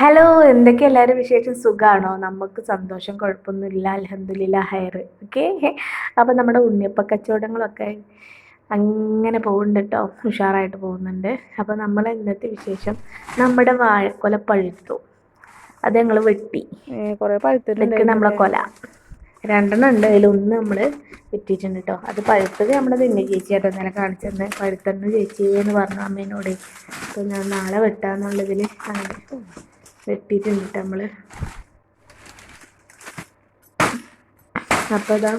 Hello എന്തൊക്കെ എല്ലാവരും വിശേഷം? സുഖമാണോ നമുക്ക് സന്തോഷം കുഴപ്പമൊന്നുമില്ല. അലഹദില്ല ഹയർ ഓക്കെ. അപ്പോൾ നമ്മുടെ ഉണ്ണിയപ്പ കച്ചവടങ്ങളൊക്കെ അങ്ങനെ പോകുന്നുണ്ട് കേട്ടോ ഉഷാറായിട്ട് പോകുന്നുണ്ട്. അപ്പോൾ നമ്മൾ ഇന്നത്തെ വിശേഷം നമ്മുടെ വാഴക്കൊല പഴുത്തു. അത് ഞങ്ങൾ വെട്ടി. കുറേ പഴുത്തിട്ടുണ്ട്. നമ്മളെ കൊല. രണ്ടെണ്ണം ഉണ്ട്. അതിലൊന്ന് നമ്മൾ വെട്ടിയിട്ടുണ്ട് കേട്ടോ അത് പഴുത്തത് നമ്മുടെ നിന്നെ ചേച്ചി ആട്ടോ ഇന്നലെ കാണിച്ചെന്ന് പഴുത്തെണ്ണം ചേച്ചി എന്ന് പറഞ്ഞു അമ്മേനോട്. അപ്പോൾ ഞാൻ നാളെ വെട്ടാന്നുള്ളതിൽ അങ്ങനെ വെട്ടിയിട്ടുണ്ട് നമ്മൾ അപ്പോൾ ഇതാ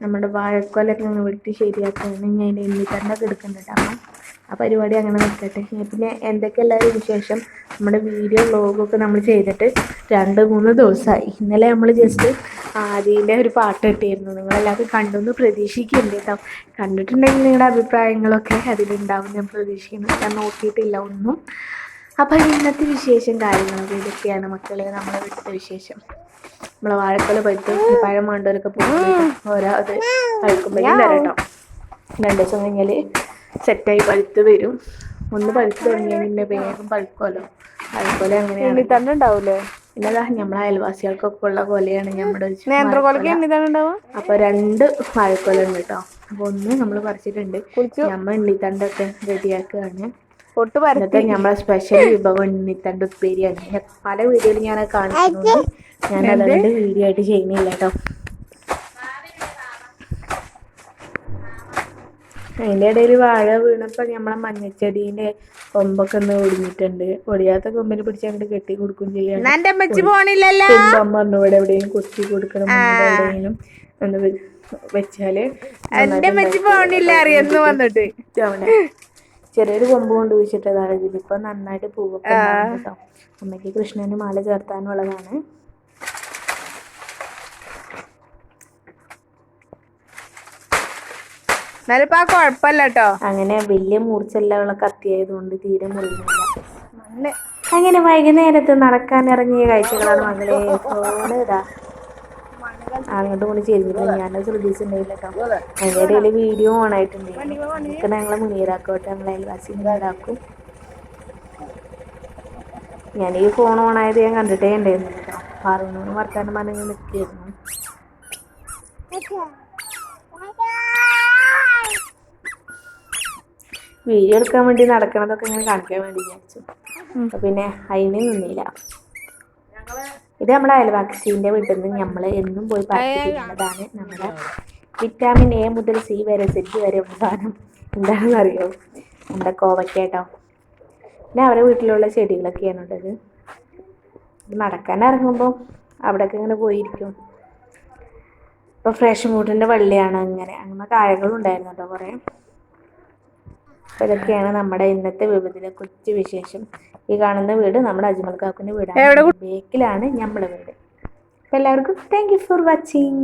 നമ്മുടെ വാഴക്കൊലൊക്കെ അങ്ങ് വെട്ടി ശരിയാക്കുകയാണ് ഞാൻ അതിന്റെ തന്നെ കിടക്കുന്നുണ്ട് അമ്മ. ആ പരിപാടി അങ്ങനെ നിൽക്കട്ടെ പിന്നെ എന്തൊക്കെ എല്ലാവരും വിശേഷം? നമ്മുടെ വീഡിയോ വ്ലോഗൊക്കെ നമ്മൾ ചെയ്തിട്ട് രണ്ട് മൂന്ന് ദിവസമായി ഇന്നലെ നമ്മൾ ജസ്റ്റ് ആദ്യന്റെ ഒരു പാട്ട് കിട്ടിയിരുന്നു നിങ്ങളെല്ലാവരും കണ്ടെന്ന് പ്രതീക്ഷിക്കുന്നുണ്ട് കേട്ടോ. കണ്ടിട്ടുണ്ടെങ്കിൽ നിങ്ങളുടെ അഭിപ്രായങ്ങളൊക്കെ അതിലുണ്ടാവും. ഞാൻ പ്രതീക്ഷിക്കുന്നു. ഞാൻ നോക്കിയിട്ടില്ല ഒന്നും. അപ്പോൾ ഇന്നത്തെ വിശേഷം കാര്യങ്ങളൊക്കെ ഇതൊക്കെയാണ് മക്കളെ നമ്മളെ വീട്ടിലത്തെ വിശേഷം. നമ്മളെ വാഴക്കൊല പഴുത്ത് പഴം വേണ്ടവരൊക്കെ പോകും ഓരോ അത് പഴുക്കുമ്പോഴേക്കും തരാം കേട്ടോ രണ്ട് ദിവസം കഴിഞ്ഞാൽ സെറ്റായി പഴുത്ത് വരും. ഒന്ന് പഴുത്ത് തുടങ്ങിയാൽ പിന്നെ വേഗം പഴുക്കുമല്ലോ അതുപോലെ അങ്ങനെയാണ്. എണ്ണിത്തണ്ട് പിന്നെ അതാ നമ്മളെ അയൽവാസികൾക്കൊക്കെ ഉള്ള കൊലയാണ് നമ്മുടെ അപ്പൊ രണ്ട് വാഴക്കൊല. ഉണ്ട് കേട്ടോ. അപ്പൊ ഒന്ന് നമ്മൾ പറിച്ചിട്ടുണ്ട്. നമ്മൾ എണ്ണിത്തണ്ടൊക്കെ റെഡിയാക്കുകയാണ്. പൊട്ട് പരത്തി. നമ്മളെ സ്പെഷ്യൽ വിഭവം ഉണ്ണിത്തണ്ട് ഉപ്പേരിയാണ് പല വീഡിയോയിലും ഞാൻ കാണിക്കുന്നുണ്ട് ഞാൻ അതുകൊണ്ട് വീഡിയോ ആയിട്ട് ചെയ്യുന്നില്ല കേട്ടോ. അതിന്റെ ഇടയിൽ വാഴ വീണപ്പോൾ നമ്മളെ മഞ്ഞച്ചെടീന്റെ കൊമ്പൊക്കെ ഒന്ന് ഒടിഞ്ഞിട്ടുണ്ട്. ഒടിയാത്ത കൊമ്പിന് പിടിച്ച് അങ്ങോട്ട് കെട്ടി കൊടുക്കും ചെയ്യാം. കുമ്പം പറഞ്ഞു ഇവിടെ എവിടെയും കുത്തി കൊടുക്കണം എവിടെയെങ്കിലും ഒന്ന് വെച്ചാൽ പോണില്ല അറിയെന്ന് വന്നിട്ട്. ചെറിയൊരു കൊമ്പ് കൊണ്ട് കുഴിച്ചിട്ടതാണ്. ഇതിലിപ്പോ നന്നായിട്ട് പൂവൊക്കെ ഉണ്ടാവും കേട്ടോ അമ്മയ്ക്ക് കൃഷ്ണന് മാല ചേർത്താനുള്ളതാണ് ആ കേട്ടോ അങ്ങനെ വലിയ മൂർച്ചെല്ലാമുള്ള കത്തിയായതുകൊണ്ട് തീരെ മുറിയുന്നില്ല. അങ്ങനെ വൈകുന്നേരത്ത് നടക്കാൻ ഇറങ്ങിയ കാഴ്ചകളാണ് മകളെ. ഫോണ് ഇതാ. അങ്ങോട്ടും കൂടി ചെയ്തിട്ട് ഞാനത് ശ്രദ്ധിച്ചിട്ടുണ്ടായില്ല കേട്ടോ അതിന്റെ ഇടയിൽ വീഡിയോ ഓൺ ആയിട്ടുണ്ടായിരുന്നു എനിക്ക് ഞങ്ങളെ മുനീറാക്കോട്ടെ മുനീറാക്കും ഞാൻ ഈ ഫോൺ ഓൺ ആയത് ഞാൻ കണ്ടിട്ടേ ഉണ്ടായിരുന്നു കേട്ടോ പാറുന്നോട് വർത്താനം പറഞ്ഞ് നിൽക്കുകയായിരുന്നു വീഡിയോ എടുക്കാൻ വേണ്ടി നടക്കണതൊക്കെ ഇങ്ങനെ കാണിക്കാൻ വേണ്ടി വിചാരിച്ചു. പിന്നെ അതിനെ നിന്നില്ല. ഇത് നമ്മുടെ അയൽവാസിന്റെ വീട്ടിൽ നിന്ന് നമ്മൾ എന്നും പോയി പറയുന്നതാണ് നമ്മുടെ വിറ്റാമിൻ എ മുതൽ സി വരെ സെറ്റ് വരെ സാധനം. എന്താണെന്ന് അറിയോ നമ്മുടെ കോവക്കേട്ടോ കേട്ടോ പിന്നെ അവരുടെ വീട്ടിലുള്ള ചെടികളൊക്കെയാണ് ഉള്ളത്. നടക്കാൻ ഇറങ്ങുമ്പോൾ അവിടെയൊക്കെ ഇങ്ങനെ പോയിരിക്കും. ഇപ്പോൾ ഫ്രഷ് മൂട്ടിന്റെ വള്ളിയാണ് ഇങ്ങനെ അങ്ങനെ. കായകളും ഉണ്ടായിരുന്നു കേട്ടോ കുറേ. അപ്പോൾ ഇതൊക്കെയാണ് നമ്മുടെ ഇന്നത്തെ വിഭവത്തിലെ കൊച്ചു വിശേഷം. ഈ കാണുന്ന വീട് നമ്മുടെ അജ്മൽ കാക്കുന്റെ വീടാണ്. ബേക്കിലാണ് നമ്മളെ വീട്. അപ്പോൾ എല്ലാവർക്കും താങ്ക് യു ഫോർ വാച്ചിങ്